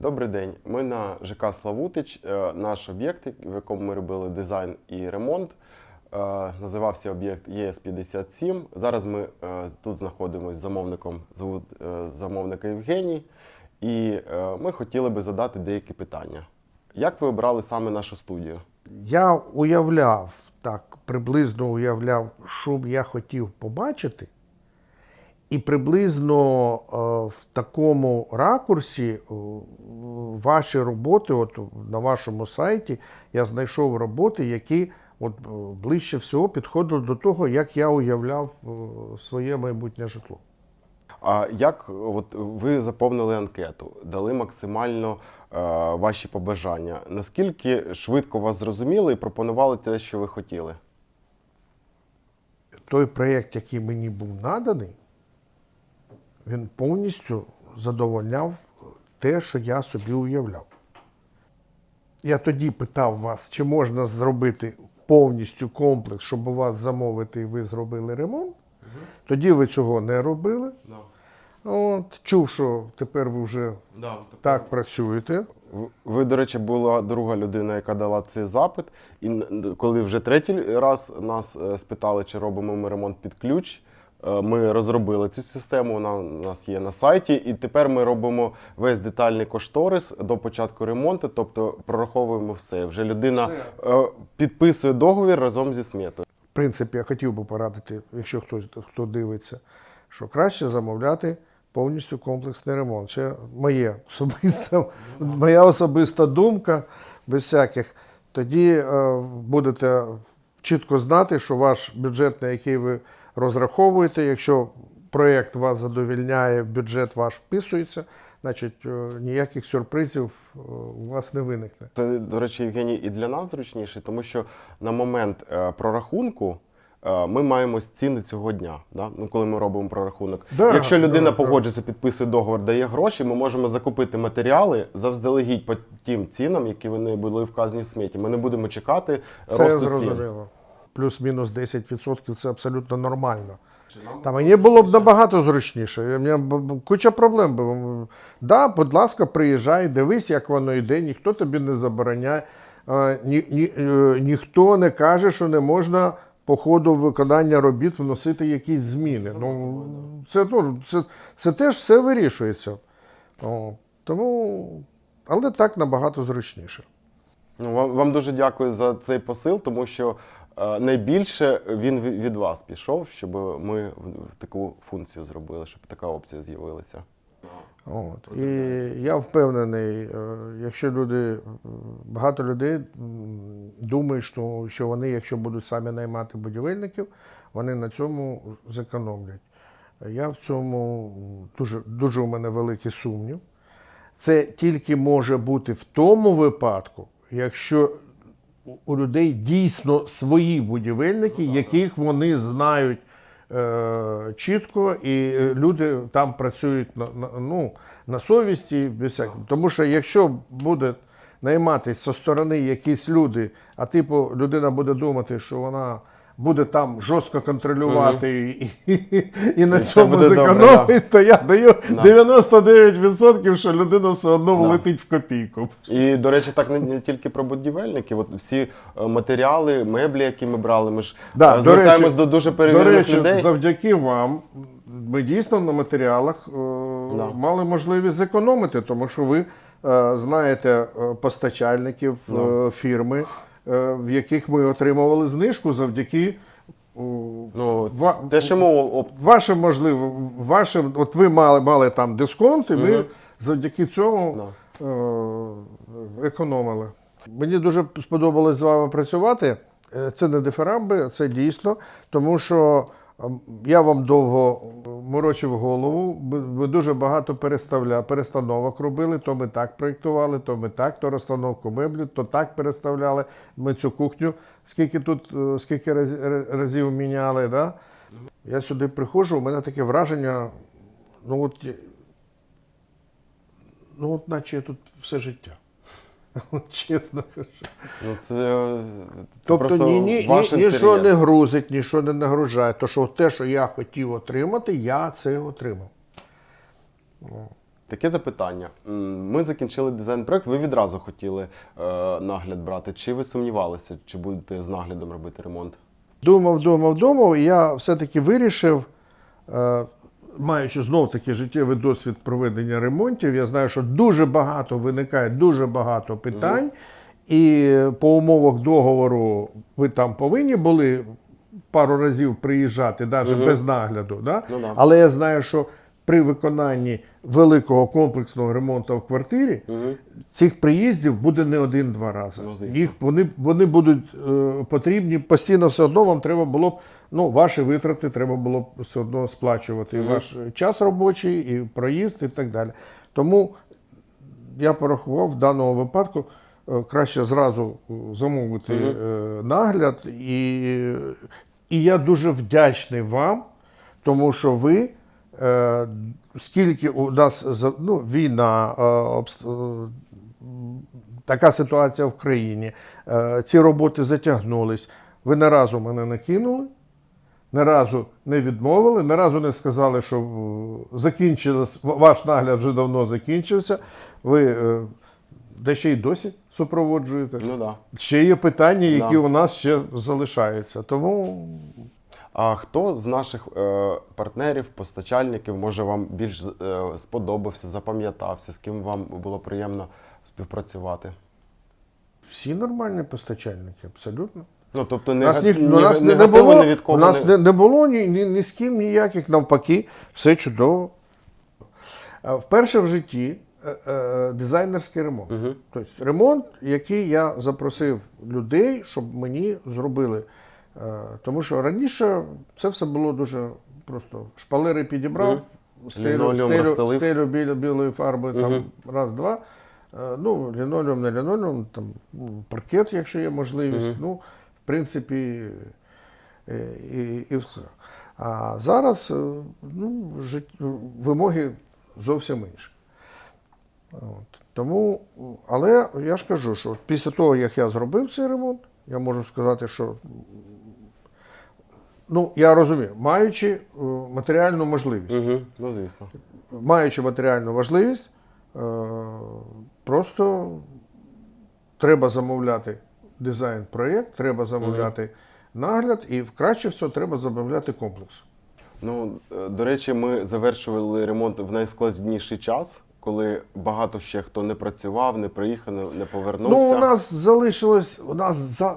Добрий день. Ми на ЖК Славутич. Е, Наш об'єкт, в якому ми робили дизайн і ремонт, е, називався об'єкт ЄС-57. Зараз ми е, тут знаходимося з замовником, замовника Євгеній, і ми хотіли би задати деякі питання. Як ви обрали саме нашу студію? Я уявляв, так, приблизно уявляв, що б я хотів побачити. І приблизно е, в такому ракурсі е, ваші роботи, от на вашому сайті, я знайшов роботи, які от, е, ближче всього підходили до того, як я уявляв своє майбутнє житло. А як от ви заповнили анкету, дали максимально е, ваші побажання? Наскільки швидко вас зрозуміли і пропонували те, що ви хотіли? той проєкт, який мені був наданий, він повністю задовольняв те, що я собі уявляв. Я тоді питав вас, чи можна зробити повністю комплекс, щоб у вас замовити і ви зробили ремонт. Тоді ви цього не робили. От, чув, що тепер ви вже так працюєте. Ви, до речі, була друга людина, яка дала цей запит. І коли вже третій раз нас е, спитали, чи робимо ми ремонт під ключ, ми розробили цю систему. Вона у нас є на сайті, і тепер ми робимо весь детальний кошторис до початку ремонту, тобто прораховуємо все. Вже людина е, підписує договір разом зі сметою. В принципі, я хотів би порадити, якщо хтось хто дивиться, що краще замовляти повністю комплексний ремонт. Це моє особиста, моя особиста думка, без всяких. Тоді е, будете чітко знати, що ваш бюджет, на який ви розраховуєте, якщо проєкт вас задовільняє, бюджет ваш вписується, значить е, ніяких сюрпризів е, у вас не виникне. Це, до речі, Євгеній, і для нас зручніше, тому що на момент е, прорахунку ми маємо ціни цього дня, да? ну, коли ми робимо прорахунок. Да, Якщо людина да, погоджується, підписує договор, дає гроші, ми можемо закупити матеріали завздалегідь по тим цінам, які вони були вказані в сметі. Ми не будемо чекати Це росту цін. Плюс-мінус 10% це абсолютно нормально. Та мені було б набагато зручніше. У мене куча проблем було. Да, будь ласка, приїжджай, дивись, як воно йде, ніхто тобі не забороняє. Ні, ні, е, ніхто не каже, що не можна по ходу виконання робіт вносити якісь зміни. Ну, це, ну, це, це теж все вирішується. О, тому, але так набагато зручніше. Ну, вам, вам дуже дякую за цей посил, тому що найбільше він від вас пішов, щоб ми таку функцію зробили, щоб така опція з'явилася. От. І я впевнений, е, якщо люди, е, багато людей думають, що, що вони, якщо будуть самі наймати будівельників, вони на цьому зекономлять. Я в цьому дуже, дуже у мене великий сумнів. Це тільки може бути в тому випадку, якщо у- людей дійсно свої будівельники, яких вони знають е, чітко, і е, люди там працюють на, на, ну, на совісті, без всякого. Тому що якщо буде найматися зі сторони якісь люди, а типу людина буде думати, що вона буде там жорстко контролювати і, і, і на І цьому буде добре, зекономить, то я даю Да. 99%, що людина все одно влетить в копійку. І, до речі, так не, не тільки про будівельників. От всі е, матеріали, меблі, які ми брали, ми ж Да, е, до звертаємось речі- до дуже До перевірених речі, людей. завдяки вам ми дійсно на матеріалах е, Да. мали можливість зекономити, тому що ви е, знаєте е, постачальників е, фірми, в яких ми отримували знижку завдяки е, Ну, ва- те, що ми вашим можливо, вашим, от ви мали, мали там дисконт, і ми Мгм. завдяки цьому Да. е, економили. Мені дуже сподобалось з вами працювати. Е, Це не дифарамби, це дійсно, тому що я вам довго морочив голову. Ви дуже багато перестановок робили. То ми так проєктували, то ми так, то розстановку меблів, то так переставляли. Ми цю кухню, скільки тут, е, скільки разів міняли. Да? Я сюди приходжу, у мене таке враження, ну от, ну от наче я тут все життя. Чесно кажу. ну, це, це Тобто просто ні, ні, ваш ні, нічого не грузить, нічого не нагружає. То що те, що я хотів отримати, я це отримав. Таке запитання. Ми закінчили дизайн-проект, ви відразу хотіли е, нагляд брати. Чи ви сумнівалися, чи будете з наглядом робити ремонт? Думав, думав, думав, і я все-таки вирішив, е, маючи знов таки життєвий досвід проведення ремонтів, я знаю, що дуже багато виникає дуже багато питань, і по умовах договору ви там повинні були пару разів приїжджати, навіть без нагляду. Да? Ну да. Але я знаю, що при виконанні великого комплексного ремонту в квартирі цих приїздів буде не один-два рази. Ну. Їх вони, вони будуть е, потрібні постійно все одно вам треба було б, ну, ваші витрати треба було б все одно сплачувати. І ваш час робочий, і проїзд, і так далі. Тому я порахував в даному випадку е, краще зразу е, замовити е, нагляд. І, і я дуже вдячний вам, тому що ви. Е, Скільки у нас ну, війна, е, е, така ситуація в країні, ці роботи затягнулись. Ви не разу мене не кинули, не разу не відмовили, не разу не сказали, що закінчилось, ваш нагляд вже давно закінчився. Ви де ще й досі супроводжуєте. Ну да. Ще є питання, які Да. у нас ще залишаються. Тому А хто з наших е, партнерів, постачальників, може вам більш е, сподобався, запам'ятався, з ким вам було приємно співпрацювати? всі нормальні постачальники, абсолютно. Ну, тобто не, нас, ні, ні, у нас не, не було, ні від кого у нас не... не, було ні, ні, ні з ким ніяких, навпаки, все чудово. Е, Вперше в житті е, е, дизайнерський ремонт. Мгм. Тобто ремонт, який я запросив людей, щоб мені зробили. Е, Тому що раніше це все було дуже просто. Шпалери підібрав, стелю, стелю, білої фарби, там раз-два. Е, Ну, лінолеум, не лінолеум, там паркет, якщо є можливість. Ну, в принципі, е, і, і все. А зараз ну, жит... вимоги зовсім інші. От. Тому, але я ж кажу, що після того, як я зробив цей ремонт, я можу сказати, що ну, я розумію, маючи е, матеріальну можливість, Угу. Ну, звісно. маючи матеріальну важливість, е, просто треба замовляти дизайн-проєкт, треба замовляти нагляд, і краще всього треба замовляти комплекс. Ну, е, до речі, ми завершували ремонт в найскладніший час, коли багато ще хто не працював, не приїхав, не, повернувся. Ну, у нас залишилось, у нас за,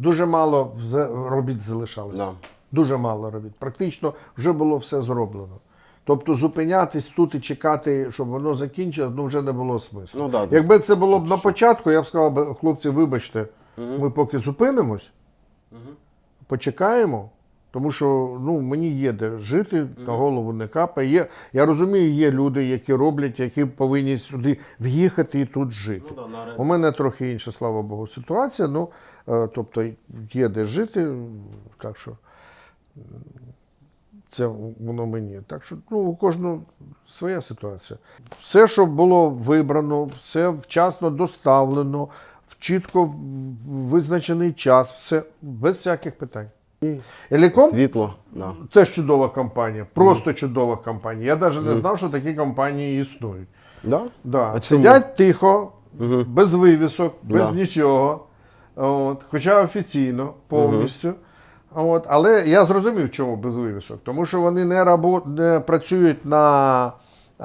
дуже мало робіт залишалося. Да. Дуже мало робіт. Практично вже було все зроблено. Тобто зупинятись тут і чекати, щоб воно закінчилось, ну вже не було смислу. Ну, да, Якби це було б на початку, я б сказав, би, хлопці, вибачте, ми поки зупинимось, почекаємо, тому що ну, мені є де жити, на голову не капає. Є, я розумію, є люди, які роблять, які повинні сюди в'їхати і тут жити. Ну, да, У мене трохи інша, слава Богу, ситуація. Ну, тобто є де жити, так що це воно мені. Так що ну, у кожного своя ситуація. Все, що було вибрано, все вчасно доставлено, в чітко визначений час, все без всяких питань. Еліком Світло. Да. це ж чудова компанія, просто чудова компанія. Я навіть не знав, що такі компанії існують. Да? Да. А? Сидять тихо, Мгм. без вивісок, без Да. нічого. От. Хоча офіційно повністю. От. Але я зрозумів, чому без вивісок. Тому що вони не, рабо... не працюють на е...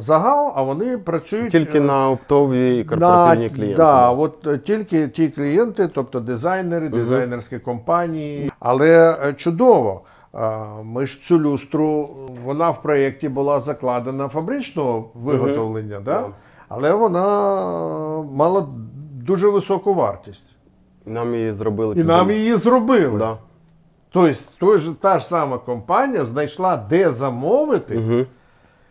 загал, а вони працюють Тільки е, на оптові і корпоративні на, клієнти. Да, от е, тільки ті клієнти, тобто дизайнери, дизайнерські компанії. Але чудово. Ми ж цю люстру, вона в проєкті була закладена фабричного виготовлення, да? Да. але вона мала дуже високу вартість. Нам її зробили І нам її зробили. Да. Тобто, той же, та ж сама компанія знайшла, де замовити, Угу.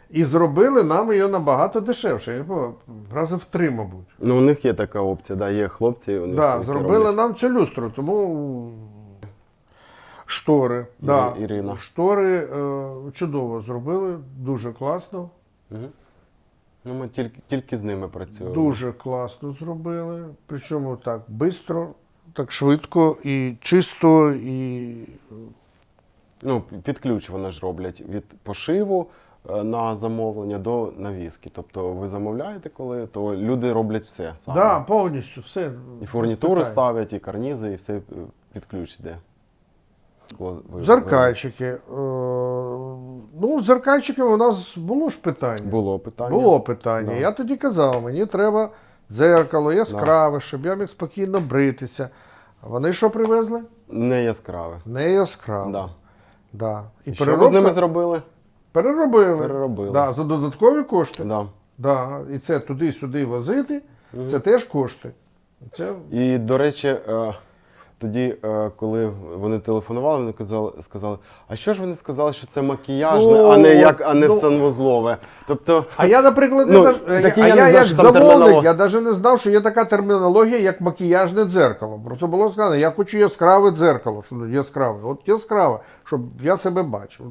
і зробили нам її набагато дешевше. Я Рази в три, мабуть. Ну, у них є така опція, да, є хлопці. У них, Да, зробили роблять. нам цю люстру, тому штори. да. Ірина. Штори е, чудово зробили, дуже класно. Ну, ми тільки, тільки з ними працюємо. Дуже класно зробили. Причому так швидко, так швидко і чисто, і Ну, під ключ вони ж роблять від пошиву е, на замовлення до навіски. Тобто ви замовляєте коли, то люди роблять все самі. Да, повністю все. І фурнітуру ставлять, і карнізи, і все е, під ключ йде. Ви- Зеркальчики. Е, ну, з зеркальчиками у нас було ж питання. Було питання. Було питання. Да. Я тоді казав, мені треба дзеркало яскраве, щоб я міг спокійно бритися. Вони що привезли? Не яскраве. Не яскраве. Да. Да. І, І що ви з ними зробили? переробили. Переробили. Да, за додаткові кошти. Да. Да. І це туди-сюди возити, це теж кошти. Це І, до речі, е, тоді, е, коли вони телефонували, вони казали, сказали, а що ж вони сказали, що це макіяжне, Ну, а не як, а не ну. в санвузлове. Тобто, А я, наприклад, Ну, не і а я я, не знав, як замовник, я навіть не знав, що є така термінологія, як макіяжне дзеркало. Просто було сказано, я хочу яскраве дзеркало. Що яскраве? От яскраве, щоб я себе бачив.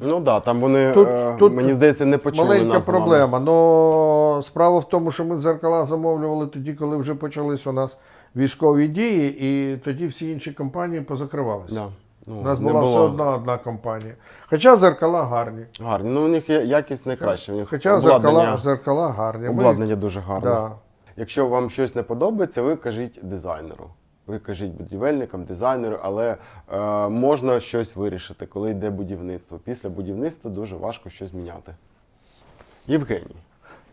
ну так, да, там вони, Тут- е, тут мені здається, не почули Маленька нас проблема. Но справа в тому, що ми дзеркала замовлювали тоді, коли вже почались у нас військові дії, і тоді всі інші компанії позакривалися. Да. Ну, У нас була все одна одна компанія. Хоча зеркала гарні. Гарні. Ну, у них якість найкраща. У них Хоча зеркала, зеркала гарні. Ми- обладнання дуже гарне. Да. Якщо вам щось не подобається, ви кажіть дизайнеру. Ви кажіть будівельникам, дизайнеру, але е, можна щось вирішити, коли йде будівництво. Після будівництва дуже важко щось міняти. Євгеній,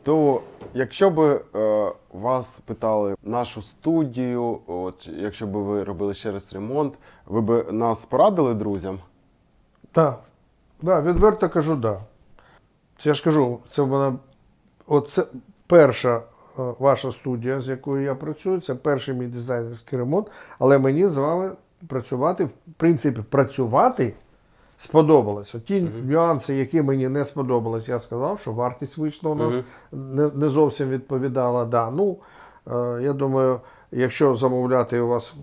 то якщо б е, вас питали нашу студію, от, якщо б ви робили ще раз ремонт, ви б нас порадили друзям? Так, да, відверто кажу, так. Да. Це я ж кажу, це вона. От це перша е, ваша студія, з якою я працюю, це перший мій дизайнерський ремонт, але мені з вами працювати, в принципі, працювати сподобалось. От ті нюанси, які мені не сподобались, я сказав, що вартість вийшла у нас не, не зовсім відповідала. Да. Ну, е, я думаю, якщо замовляти у вас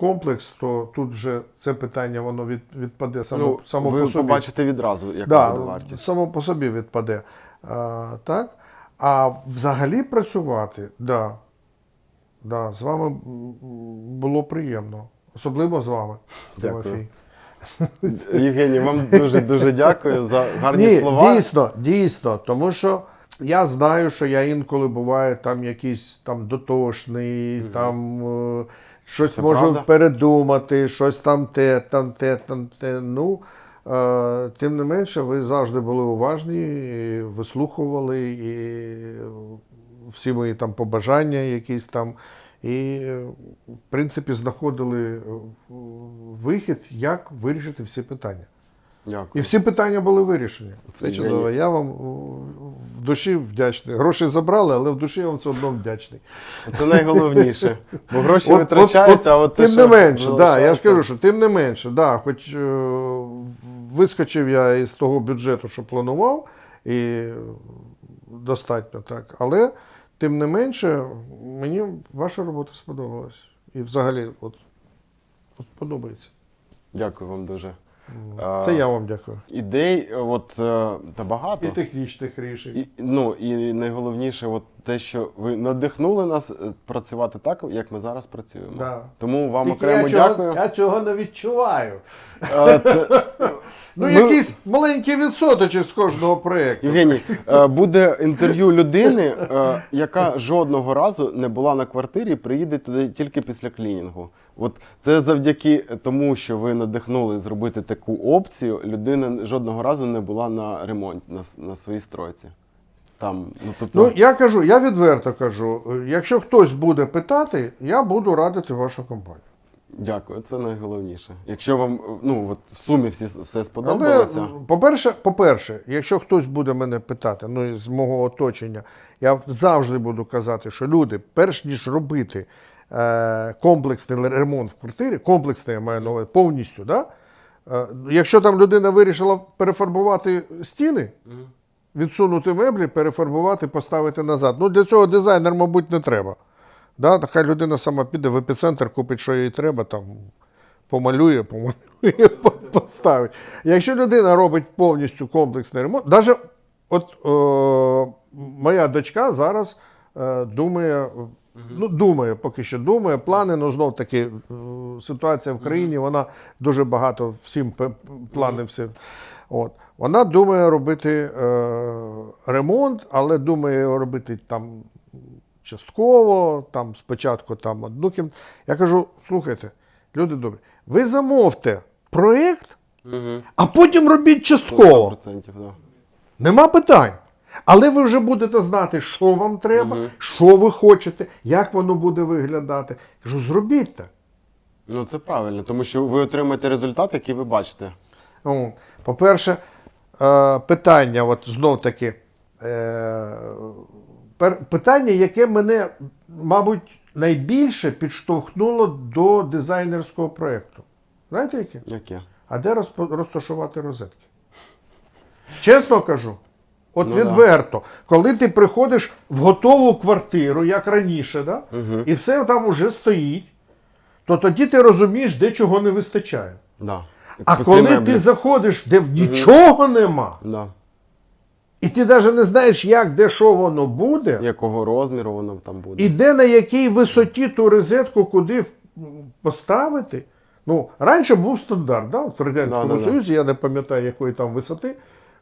комплекс, то тут вже це питання воно від, відпаде само, ну, само ви по собі. побачите відразу, яка Да, буде вартість. само по собі відпаде. А, так? А взагалі працювати, да. Да, з вами було приємно. Особливо з вами, Дякую. Тимофій. Євгеній, вам дуже дуже дякую за гарні Ні, слова. дійсно, дійсно, тому що я знаю, що я інколи буваю там якийсь там дотошний, там е, щось Це можу правда. передумати, щось там те, там те, там те. Ну, е, тим не менше, ви завжди були уважні, і вислухували і всі мої там побажання якісь там. І, е, в принципі, знаходили е, вихід, як вирішити всі питання. І всі питання були вирішені. Це чудово. Я вам в душі вдячний. Гроші забрали, але в душі я вам все одно вдячний. Це найголовніше. Бо гроші От- витрачаються, а от те, тим що не менше, да, я ж кажу, що тим не менше, да, хоч е, вискочив я із того бюджету, що планував, і е, достатньо так. Але тим не менше, мені ваша робота сподобалась. І взагалі, от, от подобається. Дякую вам дуже. Це я вам дякую. Ідей, от е, та багато. І технічних рішень. І, ну і найголовніше, от те, що ви надихнули нас е, працювати так, як ми зараз працюємо. Да. Тому вам Тільки окремо я цього, дякую. Я цього не відчуваю. Е, т- Ну, Ми- якийсь маленький відсоточок з кожного проєкту. Євгеній, е, буде інтерв'ю людини, е, яка жодного разу не була на квартирі, приїде туди тільки після клінінгу. От це завдяки тому, що ви надихнули зробити таку опцію. Людина жодного разу не була на ремонті на, с- на своїй стройці. Там, ну тобто, Ну, я кажу, я відверто кажу, е, якщо хтось буде питати, я буду радити вашу компанію. Дякую, це найголовніше. Якщо вам ну от в сумі всі все Але, сподобалося. по-перше, по-перше, якщо хтось буде мене питати, ну з мого оточення, я завжди буду казати, що люди, перш ніж робити е, комплексний ремонт в квартирі, комплексний я маю увазі, повністю, да? е, якщо там людина вирішила перефарбувати стіни, відсунути меблі, перефарбувати, поставити назад. Ну, для цього дизайнер, мабуть, не треба. Да? Хай людина сама піде в епіцентр, купить, що їй треба, там, помалює, помалює, поставить. Якщо людина робить повністю комплексний ремонт, навіть от е, моя дочка зараз е, думає, ну, думає, поки що думає, плани, ну знов таки е, ситуація в країні, вона дуже багато всім плани всі. От. Вона думає робити е, ремонт, але думає робити там частково, там спочатку там одну кімнату. Я кажу: слухайте, люди добрі, ви замовте проєкт, Угу. а потім робіть частково. 100%, да. Нема питань. Але ви вже будете знати, що вам треба, що ви хочете, як воно буде виглядати. Кажу, зробіть так. Ну це правильно, тому що ви отримаєте результат, який ви бачите. По-перше, е, питання, от знов таки, е, питання, яке мене, мабуть, найбільше підштовхнуло до дизайнерського проєкту. Знаєте яке? Яке? А де розташувати розетки? Чесно кажу, от Ну да. відверто, коли ти приходиш в готову квартиру, як раніше, да? Угу. і все там уже стоїть, то тоді ти розумієш, де чого не вистачає. Да. А коли ти заходиш, де в нічого нема, Да. І ти навіть не знаєш, як, де що воно буде, Якого розміру воно там буде? і де на якій висоті ту розетку куди в- поставити. Ну, раніше був стандарт, да? от в Радянському Да, да, да. Союзі, я не пам'ятаю, якої там висоти.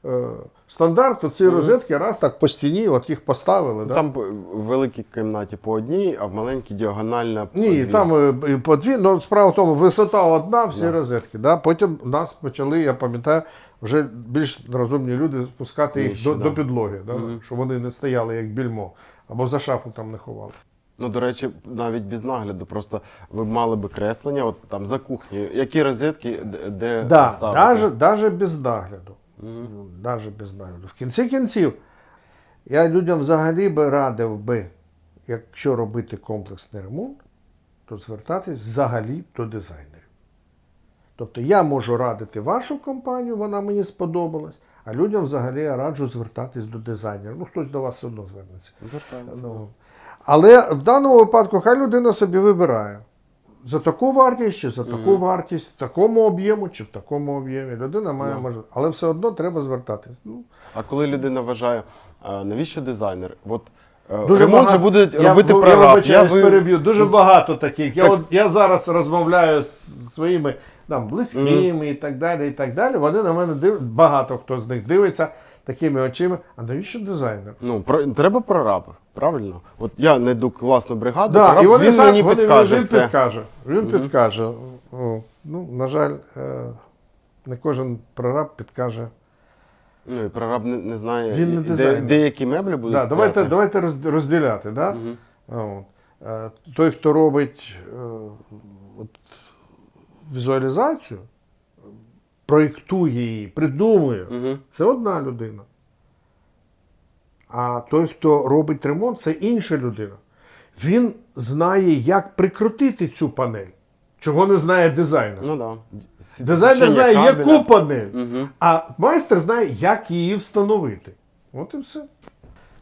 Е, стандарт, оці розетки раз так по стіні, от їх поставили. Да? Там в великій кімнаті по одній, а в маленькій діагональна по Ні, дві. там е, і по дві, ну справа в тому, висота одна, всі Да. розетки. Да? Потім нас почали, я пам'ятаю, вже більш розумні люди спускати їх Нижче, до, да. до підлоги, да? щоб вони не стояли як більмо, або за шафу там не ховали. Ну, до речі, навіть без нагляду. Просто ви мали би креслення, от там за кухнею. Які розетки, де, Да, ставити? даже без нагляду. Ну, Даже без нагляду. В кінці кінців, я людям взагалі би радив би, якщо робити комплексний ремонт, то звертатись взагалі до дизайнерів. Тобто я можу радити вашу компанію, вона мені сподобалась, а людям взагалі я раджу звертатись до дизайнера. Ну, хтось до вас все одно звернеться. Звертається. Ну, але в даному випадку хай людина собі вибирає. За таку вартість чи за таку вартість, в такому об'єму чи в такому об'ємі. Людина має Ну. можливість. Але все одно треба звертатись. Ну, А коли людина вважає, а, навіщо дизайнер? От е, дуже ремонт же багато- будуть я, робити я, прораб. вибачаюсь, ви- переб'ю. Дуже багато таких. Я, от, я зараз розмовляю з своїми там, близькими і так далі. і так далі. Вони на мене дивляться, багато хто з них дивиться такими очима. А навіщо дизайнер? Ну, про, треба прораб, правильно? От я знайду класну бригаду, Да, прораб, і вони він сам- мені вони- підкаже він все. підкаже. Він підкаже. О, ну, на жаль, е, не кожен прораб підкаже. Ну, і прораб не, не знає, Він не де, деякі меблі будуть Да, стояти. давайте, давайте розділяти. Да? Е, Той, хто робить е, от, візуалізацію, проєктує її, придумує, Мгм. це одна людина. А той, хто робить ремонт, це інша людина. Він знає, як прикрутити цю панель, чого не знає дизайнер. Ну да. Дизайнер знає, кабеля. яку панель, Мгм. а майстер знає, як її встановити. От і все.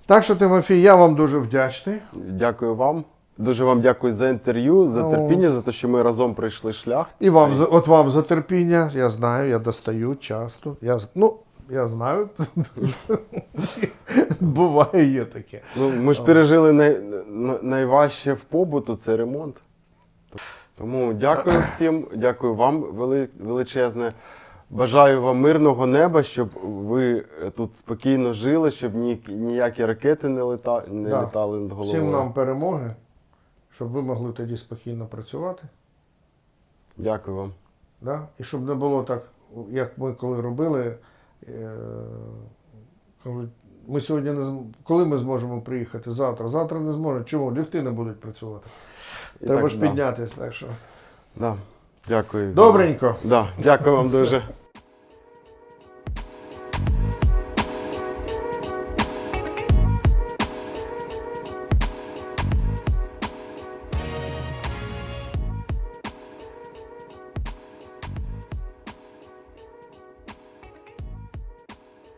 Так що, Тимофій, я вам дуже вдячний. Дякую вам. Дуже вам дякую за інтерв'ю, за Ну. терпіння, за те, що ми разом пройшли шлях. І вам, за- от вам за терпіння, я знаю, я достаю часто. Я, з- ну, я знаю. Буває, є таке. Ну, ми ж пережили най, на- найважче в побуту це ремонт. Тому дякую всім, дякую вам вели, величезне. Бажаю вам мирного неба, щоб ви е, тут спокійно жили, щоб ні, ніякі ракети не, лета, не Да. літали над головою. Всім нам перемоги, щоб ви могли тоді спокійно працювати. Дякую вам. Да? І щоб не було так, як ми коли робили. Е- ми сьогодні не коли ми зможемо приїхати? Завтра. Завтра не зможемо. Чому? Ліфти не будуть працювати. І Треба так, ж да. піднятися. Так що. Да. Дякую. Добренько. Да. Дякую вам дуже.